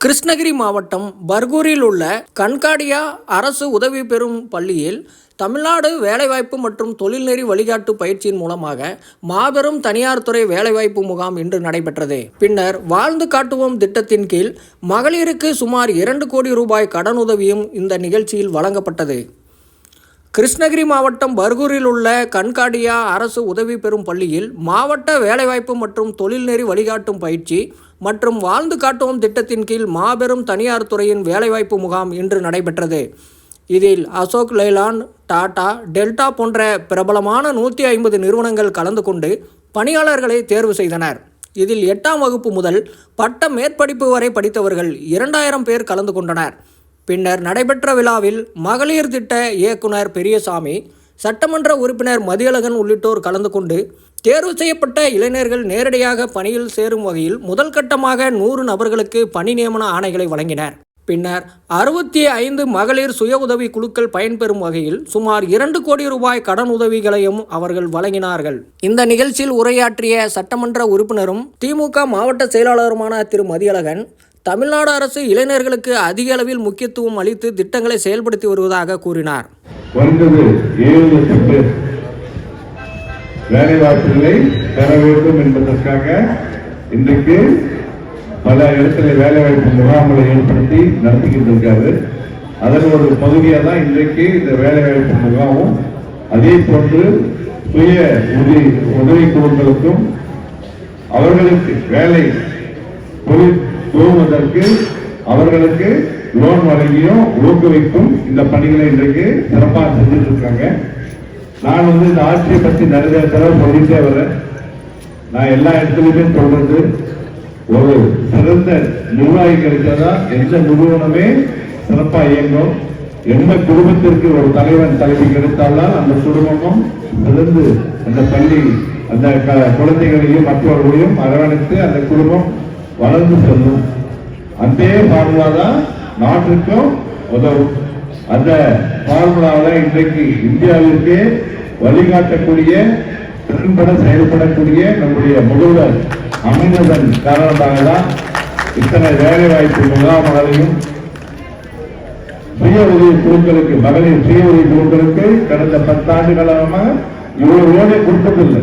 கிருஷ்ணகிரி மாவட்டம் பர்கூரில் உள்ள கண்காடியா அரசு உதவி பெறும் பள்ளியில் தமிழ்நாடு வேலைவாய்ப்பு மற்றும் தொழில்நெறி வழிகாட்டு பயிற்சியின் மூலமாக மாபெரும் தனியார் துறை வேலைவாய்ப்பு முகாம் இன்று நடைபெற்றது. பின்னர் வாழ்ந்து காட்டுவோம் திட்டத்தின் கீழ் மகளிருக்கு சுமார் இரண்டு கோடி ரூபாய் கடனுதவியும் இந்த நிகழ்ச்சியில் வழங்கப்பட்டது. கிருஷ்ணகிரி மாவட்டம் பர்கூரில் உள்ள கண்காடியா அரசு உதவி பெறும் பள்ளியில் மாவட்ட வேலைவாய்ப்பு மற்றும் தொழில்நெறி வழிகாட்டும் பயிற்சி மற்றும் வாழ்ந்து காட்டுவோம் திட்டத்தின் கீழ் மாபெரும் தனியார் துறையின் வேலைவாய்ப்பு முகாம் இன்று நடைபெற்றது. இதில் அசோக் லைலான் டாடா டெல்டா போன்ற பிரபலமான நூற்றி ஐம்பது நிறுவனங்கள் கலந்து கொண்டு பணியாளர்களை தேர்வு செய்தனர். இதில் எட்டாம் வகுப்பு முதல் பட்ட மேற்படிப்பு வரை படித்தவர்கள் இரண்டாயிரம் பேர் கலந்து கொண்டனர். பின்னர் நடைபெற்ற விழாவில் மகளிர் திட்ட இயக்குனர் பெரியசாமி சட்டமன்ற உறுப்பினர் மதியழகன் உள்ளிட்டோர் கலந்து கொண்டு தேர்வு செய்யப்பட்ட இளைஞர்கள் நேரடியாக பணியில் சேரும் வகையில் முதல் கட்டமாக நூறு நபர்களுக்கு பணி நியமன ஆணைகளை வழங்கினர். பின்னர் அறுபத்தி ஐந்து மகளிர் சுய உதவி குழுக்கள் பயன்பெறும் வகையில் சுமார் இரண்டு கோடி ரூபாய் கடன் உதவிகளையும் அவர்கள் வழங்கினார்கள். இந்த நிகழ்ச்சியில் உரையாற்றிய சட்டமன்ற உறுப்பினரும் திமுக மாவட்ட செயலாளருமான திரு மதியழகன் தமிழ்நாடு அரசு இளைஞர்களுக்கு அதிக அளவில் முக்கியத்துவம் அளித்து திட்டங்களை செயல்படுத்தி வருவதாக கூறினார். குறைந்தது ஏழு பேர். பெற வேண்டும் என்பதற்காக இன்றைக்கு பல இடத்துல வேலைவாய்ப்பு முகாம்களை ஏற்படுத்தி நடத்திக்கிட்டு இருக்காரு அதன் ஒரு பகுதியாக தான் இன்றைக்கு இந்த வேலைவாய்ப்பு முகாமும் அதே போன்று சுய உதவி உதவி குழுக்களுக்கும் அவர்களுக்கு வேலை தொழில் துவங்குவதற்கு அவர்களுக்கு லோன் வழங்கியும் ஊக்குவிக்கும் இந்த பணிகளை இன்றைக்கு சிறப்பாக செஞ்சுட்டு இருக்காங்க நான் வந்து இந்த ஆட்சியை பற்றி நிறைய தடவை சொல்லிட்டே வரேன். நான் எல்லா இடத்துலையுமே சொல்றது ஒரு சிறந்த நிர்வாகி கிடைச்சாதான் எந்த நிறுவனமே சிறப்பாக இயங்கும். எந்த குடும்பத்திற்கு ஒரு தலைவன் தலைவி கிடைத்தால்தான் அந்த குடும்பமும் சிறந்து அந்த பள்ளி அந்த க- குழந்தைகளையும் மற்றவர்களையும் அரவணைத்து அந்த குடும்பம் வளர்ந்து செல்லும். அந்த ஃபார்முலா தான் நாட்டுக்கும் உதவும். அந்த ஃபார்முலாவில் இன்றைக்கு இந்தியாவிற்கே வழிகாட்டக்கூடிய திறன்பட செயல்படக்கூடிய நம்முடைய முதல்வர் அமைந்ததன் காரணமாக தான் இத்தனை வேலை வாய்ப்பு முகாம்களையும் சுய உதவி குழுக்களுக்கு மகளிர் சுய உதவி குழுக்களுக்கு கடந்த பத்தாண்டு காலமாக இவ்வளவு வேலை கொடுத்ததில்லை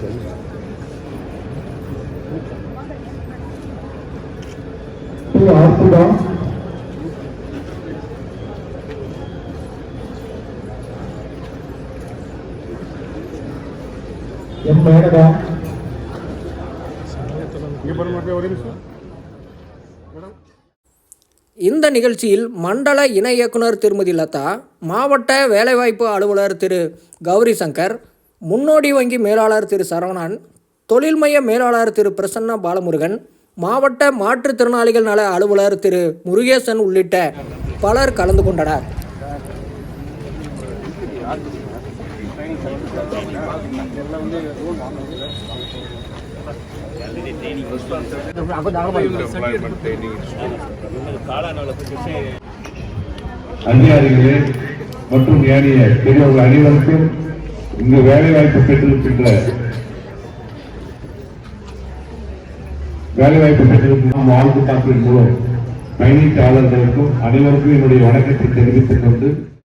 டி எம் இந்த நிகழ்ச்சியில் மண்டல இணை இயக்குனர் திருமதி லதா மாவட்ட வேலைவாய்ப்பு அலுவலர் திரு கௌரி சங்கர் முன்னோடி வங்கி மேலாளர் திரு சரவணன் தொழில் மைய மேலாளர் திரு பிரசன்னா பாலமுருகன் மாவட்ட மாற்றுத்திறனாளிகள் நல அலுவலர் திரு முருகேசன் உள்ளிட்ட பலர் கலந்து கொண்டனர். அதிகாரிகளே மற்றும் ஏனைய பெரியவர்கள் அனைவருக்கும் இங்கு வேலை வாய்ப்பு பெற்றிருக்கின்ற வேலை வாய்ப்பு பெற்றிருக்கின்ற வாழ்த்து காப்பின் மூலம் பயணீட்டாளர்களுக்கும் அனைவருக்கும் என்னுடைய வணக்கத்தை தெரிவித்துக் கொண்டு